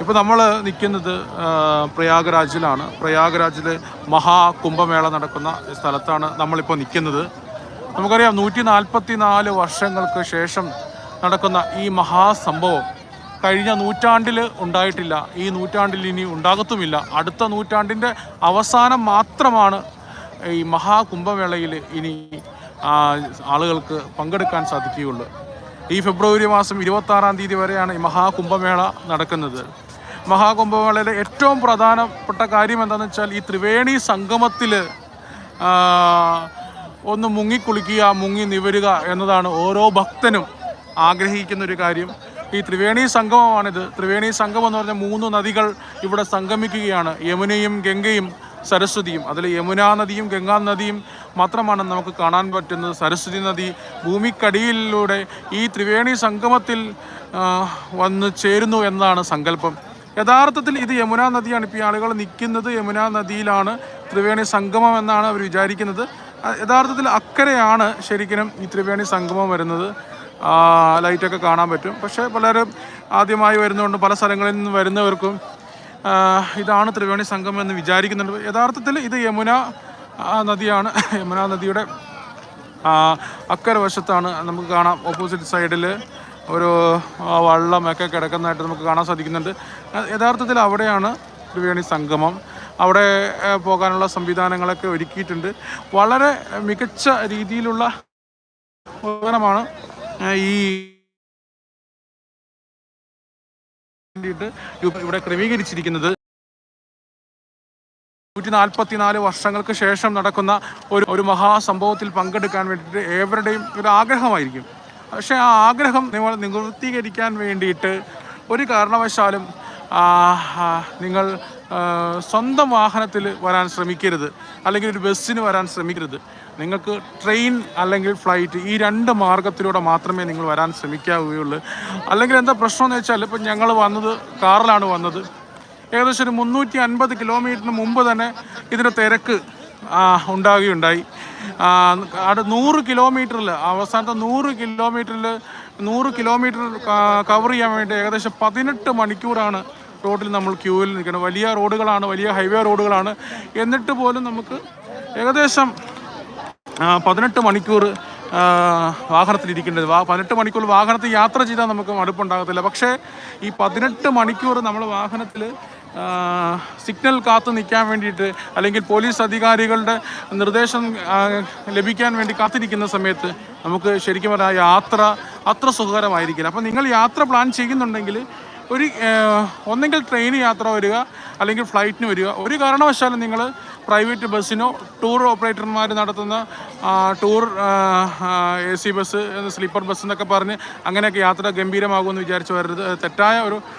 ഇപ്പോൾ നമ്മൾ നിൽക്കുന്നത് പ്രയാഗ്രാജിലാണ്. പ്രയാഗ്രാജിൽ മഹാകുംഭമേള നടക്കുന്ന സ്ഥലത്താണ് നമ്മളിപ്പോൾ നിൽക്കുന്നത് നമുക്കറിയാം നൂറ്റി നാൽപ്പത്തി നാല് വർഷങ്ങൾക്ക് ശേഷം നടക്കുന്ന ഈ മഹാസംഭവം കഴിഞ്ഞ നൂറ്റാണ്ടിൽ ഉണ്ടായിട്ടില്ല. ഈ നൂറ്റാണ്ടിൽ ഇനി ഉണ്ടാകത്തുമില്ല. അടുത്ത നൂറ്റാണ്ടിന്റെ അവസാനം മാത്രമാണ് ഈ മഹാകുംഭമേളയിൽ ഇനി ആളുകൾക്ക് പങ്കെടുക്കാൻ സാധിക്കുകയുള്ളൂ. ഈ ഫെബ്രുവരി മാസം ഇരുപത്താറാം തീയതി വരെയാണ് ഈ മഹാകുംഭമേള നടക്കുന്നത്. മഹാകുംഭമേളയിലെ ഏറ്റവും പ്രധാനപ്പെട്ട കാര്യം എന്താണെന്ന് വെച്ചാൽ ഈ ത്രിവേണി സംഗമത്തിൽ ഒന്ന് മുങ്ങിക്കുളിക്കുക മുങ്ങി നിവരുക എന്നതാണ് ഓരോ ഭക്തനും ആഗ്രഹിക്കുന്ന ഒരു കാര്യം. ഈ ത്രിവേണി സംഗമമാണിത്. ത്രിവേണി സംഗമം എന്ന് പറഞ്ഞാൽ മൂന്ന് നദികൾ ഇവിടെ സംഗമിക്കുകയാണ്. യമുനയും ഗംഗയും സരസ്വതിയും. അതിൽ യമുനാ നദിയും ഗംഗാ നദിയും മാത്രമാണ് നമുക്ക് കാണാൻ പറ്റുന്നത്. സരസ്വതി നദി ഭൂമിക്കടിയിലൂടെ ഈ ത്രിവേണി സംഗമത്തിൽ വന്ന് ചേരുന്നു എന്നാണ് സങ്കല്പം. യഥാർത്ഥത്തിൽ ഇത് യമുന നദിയാണ്. ഇപ്പോൾ ആളുകൾ നിൽക്കുന്നത് യമുന നദിയിലാണ്. ത്രിവേണി സംഗമം എന്നാണ് അവർ വിചാരിക്കുന്നത്. യഥാർത്ഥത്തിൽ അക്കരെയാണ് ശരിക്കും ഈ ത്രിവേണി സംഗമം വരുന്നത്. ലൈറ്റൊക്കെ കാണാൻ പറ്റും. പക്ഷേ പലരും ആദ്യമായി വരുന്നതുകൊണ്ട് പല സ്ഥലങ്ങളിൽ നിന്ന് വരുന്നവർക്കും ഇതാണ് ത്രിവേണി സംഗമം എന്ന് വിചാരിക്കുന്നുണ്ട്. യഥാർത്ഥത്തിൽ ഇത് യമുന നദിയാണ്. യമുന നദിയുടെ അക്കരെ വശത്താണ് നമുക്ക് കാണാം. ഓപ്പോസിറ്റ് സൈഡിൽ ഒരു വള്ളമൊക്കെ കിടക്കുന്നതായിട്ട് നമുക്ക് കാണാൻ സാധിക്കുന്നുണ്ട്. യഥാർത്ഥത്തിൽ അവിടെയാണ് ത്രിവേണി സംഗമം. അവിടെ പോകാനുള്ള സംവിധാനങ്ങളൊക്കെ ഒരുക്കിയിട്ടുണ്ട്. വളരെ മികച്ച രീതിയിലുള്ള ഉപകരണമാണ് ഈ ഇവിടെ ക്രമീകരിച്ചിരിക്കുന്നത്. നൂറ്റി നാൽപ്പത്തി നാല് വർഷങ്ങൾക്ക് ശേഷം നടക്കുന്ന ഒരു ഒരു മഹാസംഭവത്തിൽ പങ്കെടുക്കാൻ വേണ്ടിയിട്ട് ഏവരുടെയും ഒരു ആഗ്രഹമായിരിക്കും. പക്ഷേ ആ ആഗ്രഹം നിങ്ങൾ നിവൃത്തീകരിക്കാൻ വേണ്ടിയിട്ട് ഒരു കാരണവശാലും നിങ്ങൾ സ്വന്തം വാഹനത്തിൽ വരാൻ ശ്രമിക്കരുത്. അല്ലെങ്കിൽ ഒരു ബസ്സിന് വരാൻ ശ്രമിക്കരുത്. നിങ്ങൾക്ക് ട്രെയിൻ അല്ലെങ്കിൽ ഫ്ലൈറ്റ് ഈ രണ്ട് മാർഗത്തിലൂടെ മാത്രമേ നിങ്ങൾ വരാൻ ശ്രമിക്കാവുകയുള്ളൂ. അല്ലെങ്കിൽ എന്താ പ്രശ്നമെന്ന് വെച്ചാൽ ഇപ്പം ഞങ്ങൾ വന്നത് കാറിലാണ് വന്നത്. ഏകദേശം ഒരു മുന്നൂറ്റി അൻപത് കിലോമീറ്ററിന് മുമ്പ് തന്നെ ഇതിന്റെ തിരക്ക് ഉണ്ടാകുകയുണ്ടായി. നൂറ് കിലോമീറ്ററിൽ അവസാനത്തെ നൂറ് കിലോമീറ്ററിൽ നൂറ് കിലോമീറ്റർ കവർ ചെയ്യാൻ വേണ്ടി ഏകദേശം പതിനെട്ട് മണിക്കൂറാണ് റോഡിൽ നമ്മൾ ക്യൂവിൽ നിൽക്കുന്നത്. വലിയ റോഡുകളാണ് വലിയ ഹൈവേ റോഡുകളാണ്. എന്നിട്ട് പോലും നമുക്ക് ഏകദേശം പതിനെട്ട് മണിക്കൂർ വാഹനത്തിൽ ഇരിക്കേണ്ടത് വാ പതിനെട്ട് മണിക്കൂർ വാഹനത്തിൽ യാത്ര ചെയ്താൽ നമുക്ക് മടുപ്പുണ്ടാകത്തില്ല. പക്ഷേ ഈ പതിനെട്ട് മണിക്കൂർ നമ്മൾ വാഹനത്തിൽ സിഗ്നൽ കാത്തു നിൽക്കാൻ വേണ്ടിയിട്ട് അല്ലെങ്കിൽ പോലീസ് അധികാരികളുടെ നിർദ്ദേശം ലഭിക്കാൻ വേണ്ടി കാത്തിരിക്കുന്ന സമയത്ത് നമുക്ക് ശരിക്കും പറഞ്ഞാൽ യാത്ര അത്ര സുഖകരമായിരിക്കില്ല. അപ്പോൾ നിങ്ങൾ യാത്ര പ്ലാൻ ചെയ്യുന്നുണ്ടെങ്കിൽ ഒരു ഒന്നെങ്കിൽ ട്രെയിൻ യാത്ര വരിക അല്ലെങ്കിൽ ഫ്ലൈറ്റിന് വരിക. ഒരു കാരണവശാലും നിങ്ങൾ പ്രൈവറ്റ് ബസ്സിനോ ടൂർ ഓപ്പറേറ്റർമാർ നടത്തുന്ന tour A C bus sleeper bus എന്നൊക്കെ പറഞ്ഞ് അങ്ങനെയൊക്കെ യാത്ര ഗംഭീരമാകുമെന്ന് വിചാരിച്ച് വരരുത്. തെറ്റായ ഒരു